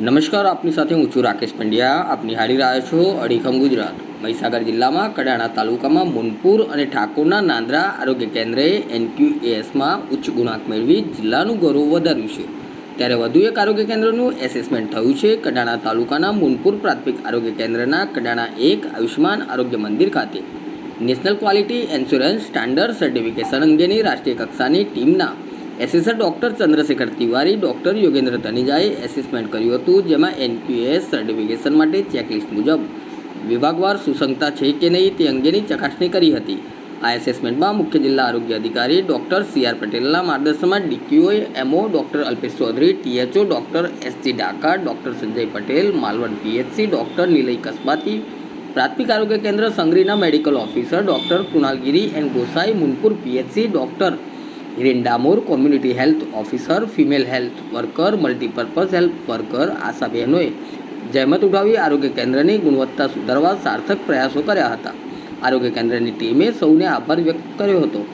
નમસ્કાર, આપની સાથે હું છું રાકેશ પંડ્યા. આપ નિહાળી રહ્યા છો અડીખમ ગુજરાત. મહીસાગર જિલ્લામાં, કડાણા તાલુકામાં, મુનપુર અને ઠાકોરના નાંદરા આરોગ્ય કેન્દ્રએ એનક્યુએસમાં ઉચ્ચ ગુણાંક મેળવી જિલ્લાનું ગૌરવ વધાર્યું છે. ત્યારે વધુ એક આરોગ્ય કેન્દ્રનું એસેસમેન્ટ થયું છે. કડાણા તાલુકાના મુનપુર પ્રાથમિક આરોગ્ય કેન્દ્રના કડાણા એક આયુષ્માન આરોગ્ય મંદિર ખાતે. National quality insurance standard certification અંગેની રાષ્ટ્રીય કક્ષાની ટીમના assessor doctor Chandrashekhar Tiwari, doctor Yogendra તનેજાએ assessment કર્યું હતું, જેમાં એનક્યુએસ સર્ટિફિકેશન માટે ચેકલિસ્ટ મુજબ વિભાગવાર સુસંગતા છે કે નહીં તે અંગેની ચકાસણી કરી હતી. આ એસેસમેન્ટમાં મુખ્ય જિલ્લા આરોગ્ય અધિકારી ડૉક્ટર સી આર પટેલના માર્ગદર્શનમાં DQA MO, doctor Alpesh Chaudhari, THO, doctor SG Daka doctor Sanjay Patel, Malvan PHC, doctor Nilay Kasbati, પ્રાથમિક આરોગ્ય કેન્દ્ર સંગરીના medical officer doctor Krunalgiri N Gosai, Munpur PHC, doctor Damor community health officer, female health worker, multipurpose health worker, ASHA બહેનોએ જહેમત ઉઠાવી આરોગ્ય કેન્દ્રની ગુણવત્તા સુધારવા સાર્થક પ્રયાસો કર્યા હતા. આરોગ્ય કેન્દ્રની ટીમે સૌને આભાર વ્યક્ત કર્યો હતો.